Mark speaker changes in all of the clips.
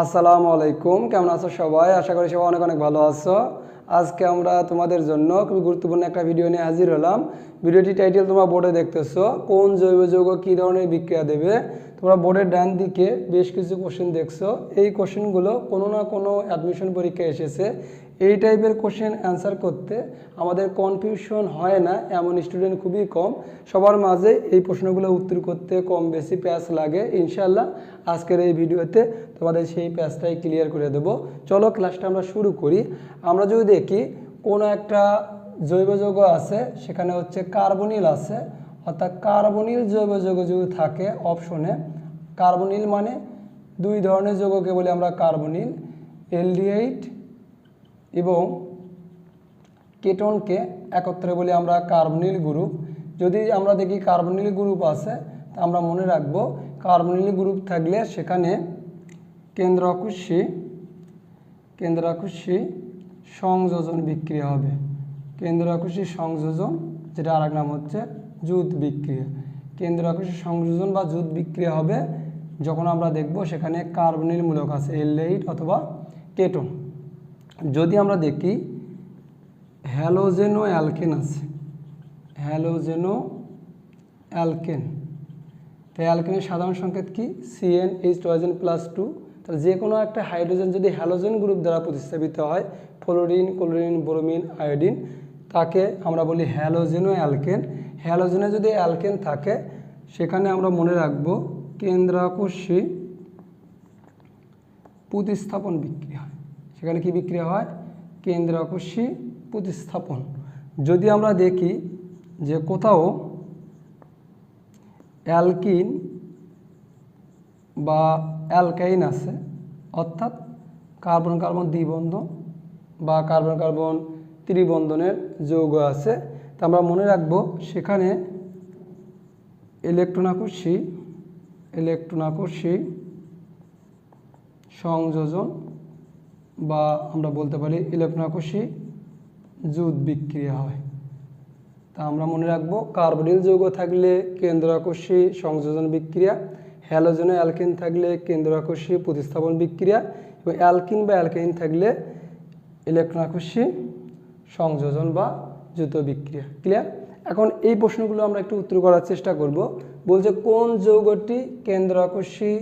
Speaker 1: আসসালামু আলাইকুম। কেমন আছো সবাই? আশা করি সবাই অনেক অনেক ভালো আছো। আজকে আমরা তোমাদের জন্য খুবই গুরুত্বপূর্ণ একটা ভিডিও নিয়ে হাজির হলাম। ভিডিওটি টাইটেল তোমরা বোর্ডে দেখতেছো। কোন জৈব যৌগ কী ধরনের বিক্রিয়া দেবে? তোমরা বোর্ডের ডান দিকে বেশ কিছু কোশ্চেন দেখছ। এই কোশ্চেনগুলো কোনো না কোনো অ্যাডমিশন পরীক্ষায় এসেছে। এই টাইপের কোশ্চেন অ্যান্সার করতে আমাদের কনফিউশন হয় না, এমন স্টুডেন্ট খুবই কম। সবার মাঝে এই প্রশ্নগুলো উত্তর করতে কম বেশি প্যাচ লাগে। ইনশাল্লাহ আজকের এই ভিডিওতে তোমাদের সেই প্যাচটাই ক্লিয়ার করে দেব। চলো ক্লাসটা আমরা শুরু করি। আমরা যদি দেখি, কোনো একটা জৈব যৌগ আছে, সেখানে হচ্ছে কার্বনিল আছে। অর্থাৎ কার্বনিল জৈব যৌগ যদি থাকে অপশনে কার্বনিল মানে দুই ধরনের যৌগকে বলি আমরা কার্বনিল, এলডিএইট এবং কেটনকে একত্রে বলি আমরা কার্বনিল গ্রুপ। যদি আমরা দেখি কার্বনিল গ্রুপ আছে, তা আমরা মনে রাখব কার্বনিল গ্রুপ থাকলে সেখানে কেন্দ্রাকুশি কেন্দ্রাকুশি সংযোজন বিক্রিয়া হবে। কেন্দ্রাকুশি সংযোজন, যেটা আরেক নাম হচ্ছে জুত বিক্রিয়া। কেন্দ্রাকুশি সংযোজন বা জুত বিক্রিয়া হবে যখন আমরা দেখব সেখানে কার্বনিল মূলক আছে এলডেইট অথবা কেটন। যদি আমরা দেখি, হ্যালোজেনো অ্যালকেন আছে। Halogeno alkane. তাই অ্যালকেনের সাধারণ সংকেত কি? সিএন এইচ টয়েজেন প্লাস টু তাহলে যে কোনো একটা হাইড্রোজেন যদি হ্যালোজেন গ্রুপ দ্বারা প্রতিস্থাপিত হয়, ফ্লোরিন, ক্লোরিন, ব্রোমিন, আয়োডিন, তাকে আমরা বলি হ্যালোজেনো অ্যালকেন। হ্যালোজেনে যদি অ্যালকেন থাকে, সেখানে আমরা মনে রাখব কেন্দ্রাকর্ষী প্রতিস্থাপন বিক্রিয়া হয়। সেখানে কি বিক্রিয়া হয়? কেন্দ্র আকর্ষী প্রতিস্থাপন। যদি আমরা দেখি যে কোথাও অ্যালকিন বা অ্যালকাইন আছে, অর্থাৎ কার্বন কার্বন দ্বিবন্ধন বা কার্বন কার্বন ত্রিবন্ধনের যৌগ আছে তা আমরা মনে রাখব সেখানে ইলেকট্রন আকর্ষী ইলেকট্রন আকর্ষী সংযোজন বা আমরা বলতে পারি ইলেকট্রনাকর্ষী জুত বিক্রিয়া হয়। তা আমরা মনে রাখব কার্বনিল যৌগ থাকলে কেন্দ্রাকর্ষী সংযোজন বিক্রিয়া, হ্যালোজেনো অ্যালকিন থাকলে কেন্দ্রাকর্ষী প্রতিস্থাপন বিক্রিয়া এবং অ্যালকিন বা অ্যালকাইন থাকলে ইলেকট্রনাকর্ষী সংযোজন বা জুত বিক্রিয়া। ক্লিয়ার এখন এই প্রশ্নগুলো আমরা একটু উত্তর করার চেষ্টা করব। বলছে, কোন যৌগটি কেন্দ্রাকর্ষী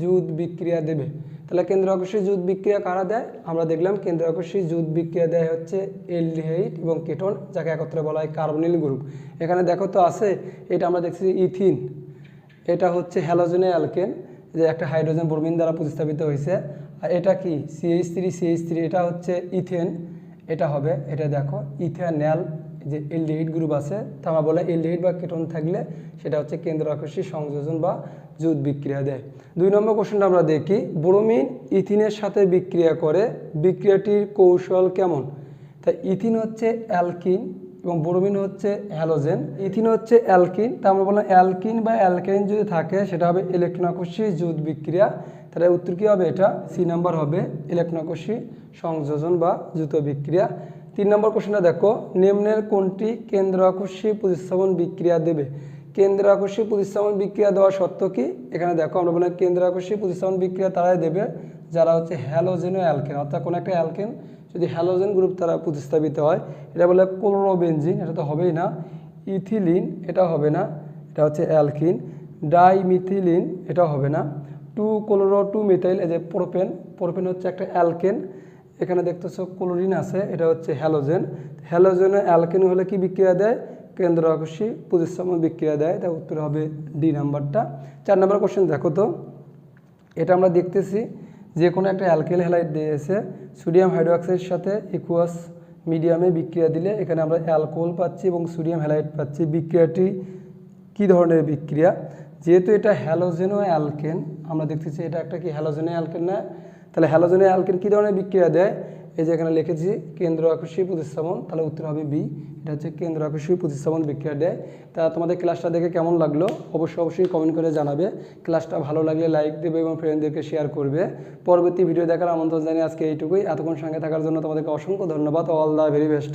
Speaker 1: জুত বিক্রিয়া দেবে? তাহলে কেন্দ্র আকর্ষী জুত বিক্রিয়া কারা দেয়? আমরা দেখলাম কেন্দ্র আকর্ষী জুত বিক্রিয়া দেয় হচ্ছে এলডিহাইড এবং কেটন, যাকে একত্রে বলা হয় কার্বনিল গ্রুপ। এখানে দেখো তো আছে, এটা আমরা দেখছি ইথিন। এটা হচ্ছে হ্যালোজেনে অ্যালকেন, যে একটা হাইড্রোজেন ব্রোমিন দ্বারা প্রতিস্থাপিত হয়েছে। আর এটা কি? সিএইচ থ্রি সিএইচ থ্রি এটা হচ্ছে ইথেন। এটা হবে, এটা দেখো, ইথেনল, যে এলডিহাইড গ্রুপ আছে তা আমরা বলে এলডিহাইড বা কেটন থাকলে সেটা হচ্ছে কেন্দ্র আকর্ষী সংযোজন বা জুত বিক্রিয়া দেয়। দুই নম্বর কোশ্চেনটা আমরা দেখি, ব্রোমিন ইথিনের সাথে বিক্রিয়া করে, বিক্রিয়াটির কৌশল কেমন? তাই ইথিন হচ্ছে অ্যালকিন এবং ব্রোমিন হচ্ছে হ্যালোজেন। ইথিন হচ্ছে অ্যালকিন, তা আমরা বললাম অ্যালকিন বা অ্যালকাইন যদি থাকে, সেটা হবে ইলেকট্রনাকর্ষী জুত বিক্রিয়া। তাহলে উত্তর কী হবে এটা? সি নাম্বার হবে ইলেকট্রনাকর্ষী সংযোজন বা জুত বিক্রিয়া। তিন নম্বর কোশ্চেনটা দেখো, নিম্নের কোনটি কেন্দ্র আকর্ষী প্রতিস্থাপন বিক্রিয়া দেবে? কেন্দ্র আকর্ষী প্রতিস্থাপন বিক্রিয়া দেওয়া সত্য কি? এখানে দেখো, আমরা বললাম কেন্দ্র আকর্ষী প্রতিস্থাপন বিক্রিয়া তারাই দেবে, যারা হচ্ছে হ্যালোজেন ও অ্যালকেন অর্থাৎ কোনো একটা অ্যালকেন যদি হ্যালোজেন গ্রুপ তারা প্রতিস্থাপিত হয়, এটা বলে ক্লোরোবেনজিন এটা তো হবেই না। ইথিলিন এটা হবে না। এটা হচ্ছে অ্যালকিন ডাইমিথিলিন এটা হবে না। টু ক্লোরো টু মিথাইল এই যে প্রোপেন প্রোপেন হচ্ছে একটা অ্যালকেন এখানে দেখতেছো ক্লোরিন আছে, এটা হচ্ছে হ্যালোজেন। হ্যালোজেনে অ্যালকেন হলে কি বিক্রিয়া দেয়? কেন্দ্র আকর্ষী প্রতিস্থাপন বিক্রিয়া দেয়। তা উত্তর হবে ডি নাম্বারটা। চার নাম্বার কোশ্চেন দেখো তো। এটা আমরা দেখতেছি যে কোনো একটা অ্যালকেল হ্যালাইড দিয়েছে, সোডিয়াম হাইড্রোক্সাইডের সাথে ইকুয়াস মিডিয়ামে বিক্রিয়া দিলে এখানে আমরা অ্যালকোহল পাচ্ছি এবং সোডিয়াম হ্যালাইড পাচ্ছি। বিক্রিয়াটি কী ধরনের বিক্রিয়া? যেহেতু এটা হ্যালোজেনো অ্যালকেন, আমরা দেখতেছি এটা একটা কি হ্যালোজেনো অ্যালকেন না তাহলে হ্যালোজেনে অ্যালকেন কী ধরনের বিক্রিয়া দেয়? এই যে এখানে লিখেছি, কেন্দ্র আকর্ষী প্রতিস্থাপন, তাহলে উত্তর হবে বি এটা হচ্ছে কেন্দ্র আকর্ষী প্রতিস্থাপন বিক্রিয়া দেয়। তা তোমাদের ক্লাসটা দেখে কেমন লাগল? অবশ্যই অবশ্যই কমেন্ট করে জানাবে। ক্লাসটা ভালো লাগলে লাইক দেবে এবং ফ্রেন্ডদেরকে শেয়ার করবে। পরবর্তী ভিডিও দেখার আমন্ত্রণ জানিয়ে আজকে এইটুকুই। এতক্ষণ সঙ্গে থাকার জন্য তোমাদেরকে অসংখ্য ধন্যবাদ। All the very best